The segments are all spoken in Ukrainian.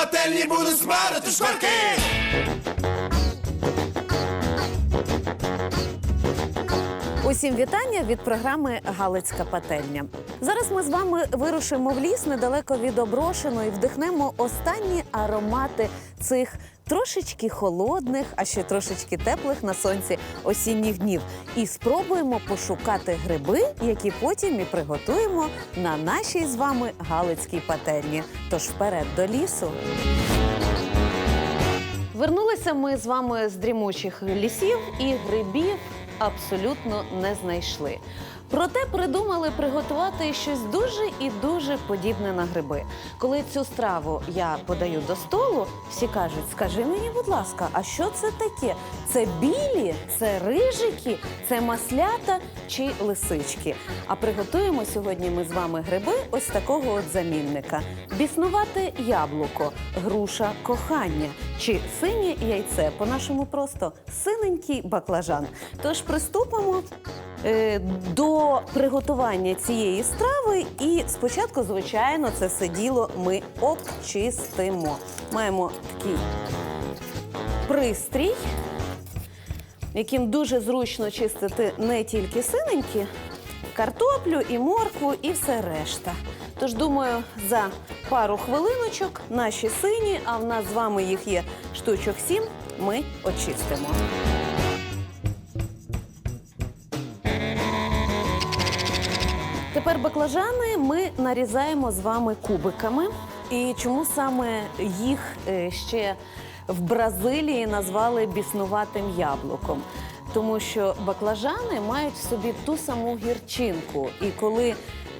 пательні буду смарити шкварки. Усім вітання від програми Галицька пательня. Зараз ми з вами вирушимо в ліс недалеко від оброшеного і вдихнемо останні аромати цих трошечки холодних, а ще трошечки теплих на сонці осінніх днів. І спробуємо пошукати гриби, які потім і приготуємо на нашій з вами Галицькій пательні. Тож вперед до лісу. Вернулися ми з вами з дрімучих лісів і грибів абсолютно не знайшли. Проте придумали приготувати щось дуже і дуже подібне на гриби. Коли цю страву я подаю до столу, всі кажуть: скажи мені, будь ласка, а що це таке? Це білі, це рижики, це маслята чи лисички. А приготуємо сьогодні ми з вами гриби ось такого от замінника: біснувате яблуко, груша кохання чи синє яйце, по-нашому просто синенький баклажан. Тож приступимо е, до приготування цієї страви. І спочатку, звичайно, це все діло ми обчистимо. Маємо такий пристрій, яким дуже зручно чистити не тільки синенькі, картоплю і моркву, і все решта. Тож, думаю, за пару хвилиночок наші сині, а в нас з вами їх є штучок сім, ми очистимо. Тепер баклажани ми нарізаємо з вами кубиками. І чому саме їх е, ще в Бразилії назвали біснуватим яблуком? Тому що баклажани мають в собі ту саму гірчинку, і коли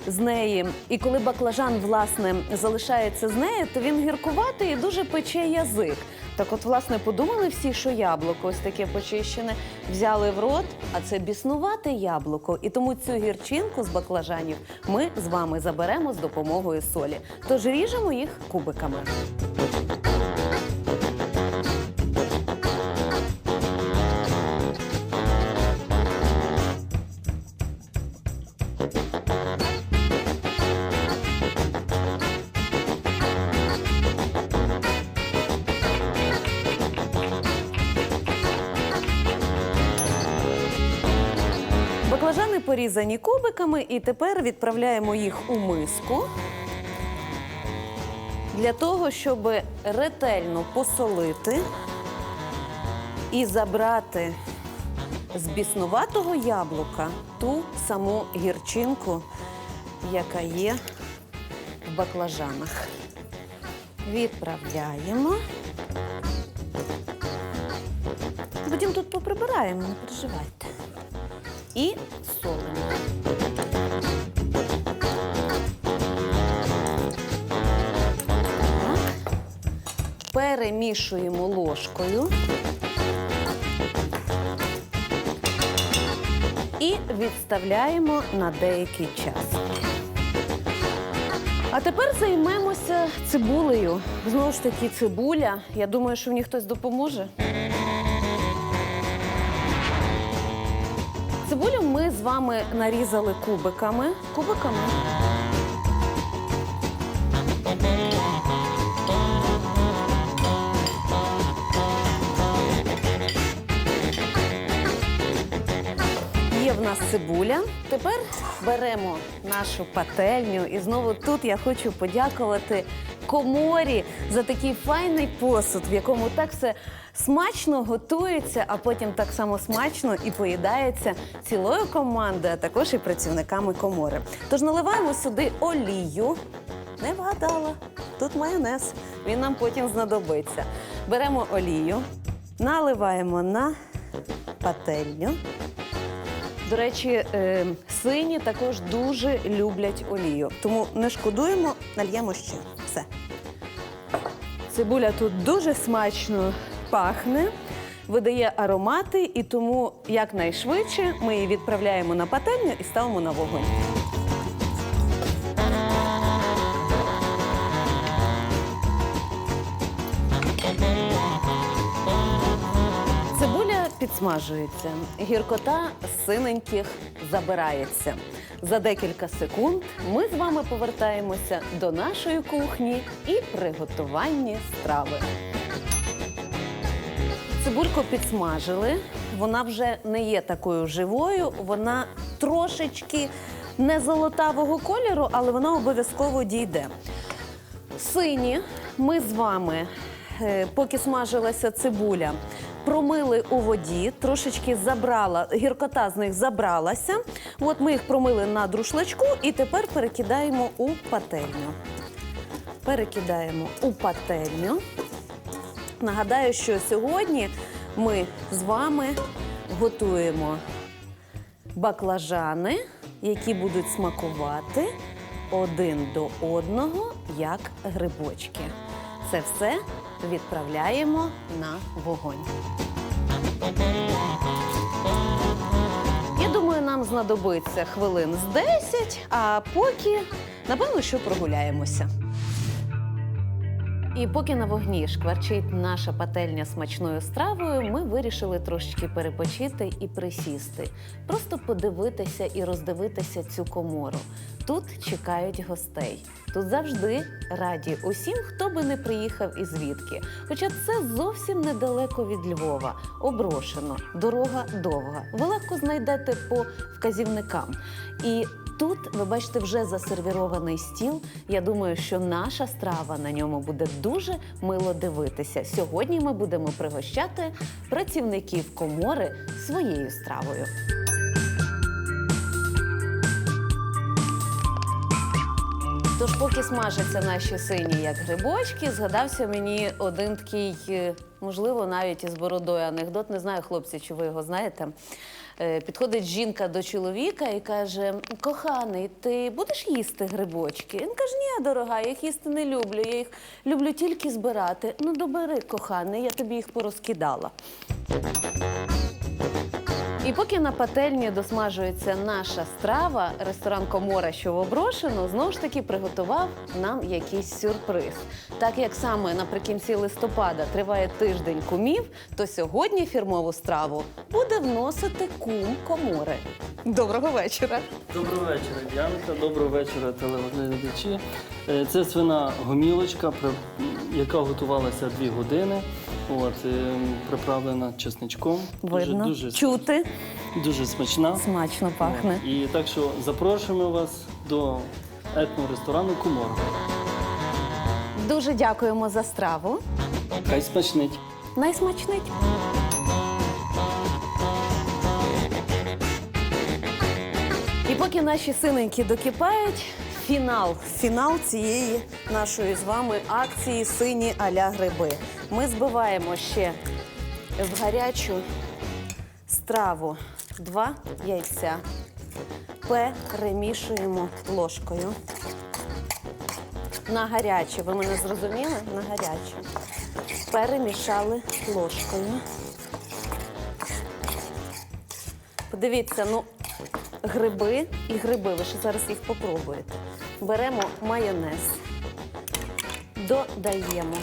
з неї, і коли баклажан власне залишається з нею, то він гіркуватий і дуже пече язик. Так, от, власне, подумали всі, що яблуко ось таке почищене, взяли в рот, а це біснувате яблуко. І тому цю гірчинку з баклажанів ми з вами заберемо з допомогою солі. Тож ріжемо їх кубиками. Баклажани порізані кубиками, і тепер відправляємо їх у миску для того, щоб ретельно посолити і забрати з біснуватого яблука ту саму гірчинку, яка є в баклажанах. Відправляємо. Потім тут поприбираємо, не переживайте і солимо. Перемішуємо ложкою. І відставляємо на деякий час. А тепер займемося цибулею. Знову ж таки, цибуля. Я думаю, що мені хтось допоможе. З вами нарізали кубиками. Кубиками. Є в нас цибуля. Тепер беремо нашу пательню. І знову тут я хочу подякувати коморі за такий файний посуд, в якому так все смачно готується, а потім так само смачно і поїдається цілою командою, а також і працівниками комори. Тож наливаємо сюди олію. Не вгадала. Тут майонез. Він нам потім знадобиться. Беремо олію, наливаємо на пательню. До речі, е, сині також дуже люблять олію. Тому не шкодуємо, нальємо ще. Все. Цибуля тут дуже смачно пахне, видає аромати, і тому якнайшвидше ми її відправляємо на пательню і ставимо на вогонь. Підсмажується. Гіркота синеньких забирається. За декілька секунд ми з вами повертаємося до нашої кухні і приготування страви. Цибульку підсмажили. Вона вже не є такою живою, вона трошечки не золотавого кольору, але вона обов'язково дійде. Сині ми з вами, е, поки смажилася цибуля, промили у воді, трошечки забрала, гіркота з них забралася. От ми їх промили на друшлачку і тепер перекидаємо у пательню. Перекидаємо у пательню. Нагадаю, що сьогодні ми з вами готуємо баклажани, які будуть смакувати один до одного, як грибочки. Це все відправляємо на вогонь. Я думаю, нам знадобиться хвилин з 10, а поки, напевно, що прогуляємося. І поки на вогні шкварчить наша пательня смачною стравою, ми вирішили трошечки перепочити і присісти. Просто подивитися і роздивитися цю комору. Тут чекають гостей. Тут завжди раді усім, хто би не приїхав і звідки. Хоча це зовсім недалеко від Львова, оброшено, дорога довга. Ви легко знайдете по вказівникам. І Тут ви бачите вже засервірований стіл. Я думаю, що наша страва на ньому буде дуже мило дивитися. Сьогодні ми будемо пригощати працівників комори своєю стравою. Тож, поки смажаться наші сині як грибочки, згадався мені один такий, е, можливо, навіть із бородою анекдот. Не знаю, хлопці, чи ви його знаєте. Е, Підходить жінка до чоловіка і каже: Коханий, ти будеш їсти грибочки? Він каже: Ні, дорога, я їх їсти не люблю. Я їх люблю тільки збирати. Ну, добери, коханий, я тобі їх порозкидала. І поки на пательні досмажується наша страва, ресторан Комора, що в Оброшено, знову ж таки приготував нам якийсь сюрприз. Так як саме наприкінці листопада триває тиждень кумів, то сьогодні фірмову страву буде вносити кум Комори. Доброго вечора! Доброго вечора, Діанка. Доброго вечора, телеглядачі. Е, Це свина гомілочка, яка готувалася дві години. От, е, приправлена чесничком. Видно, Дуже, дуже, чути, дуже смачна. смачно пахне. От, І так що запрошуємо вас до етноресторану Кумор. Дуже дякуємо за страву. Хай смачнить. Найсмачнить. І поки наші синенькі докипають, фінал, фінал цієї нашої з вами акції Сині аля гриби. Ми збиваємо ще в гарячу страву два яйця. Перемішуємо ложкою. На гаряче, ви мене зрозуміли? На гаряче. Перемішали ложкою. Подивіться, ну, гриби і гриби, ви ще зараз їх попробуєте. Беремо майонез, додаємо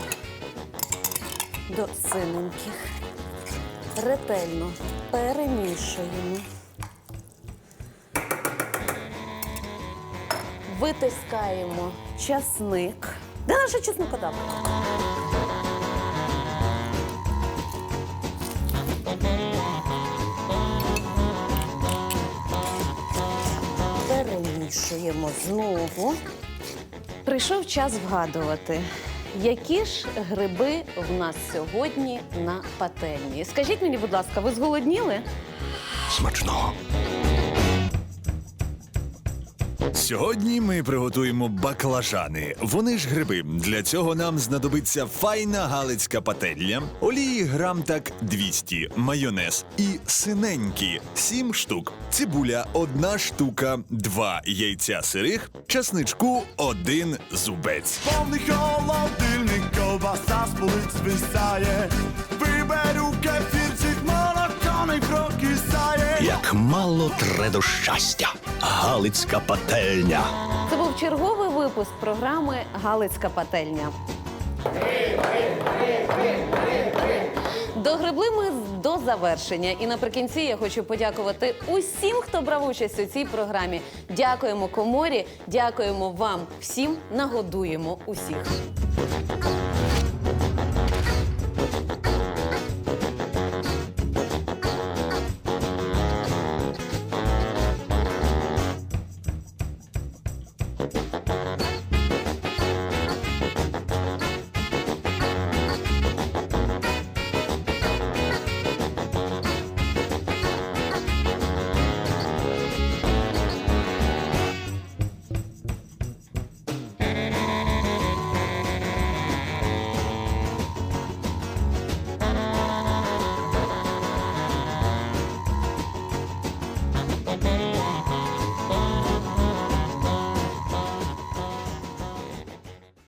до синеньких, ретельно перемішуємо. Витискаємо часник. Де наша чеснокодавка? Перемішуємо знову. Прийшов час вгадувати, які ж гриби в нас сьогодні на пательні. Скажіть мені, будь ласка, ви зголодніли? Смачного. Сьогодні ми приготуємо баклажани. Вони ж гриби. Для цього нам знадобиться файна галицька пательня, олії грам так 200, майонез і синенькі 7 штук. Цибуля одна штука, два яйця сирих, часничку один зубець. Повний холодильник, ковбаса з полиць звисає. Виберу кефірчик, молоко не прокисає. Як мало тре до щастя, Галицька пательня. Це був черговий випуск програми Галицька пательня. Догребли ми до завершення. І наприкінці я хочу подякувати усім, хто брав участь у цій програмі. Дякуємо коморі, дякуємо вам всім, нагодуємо усіх.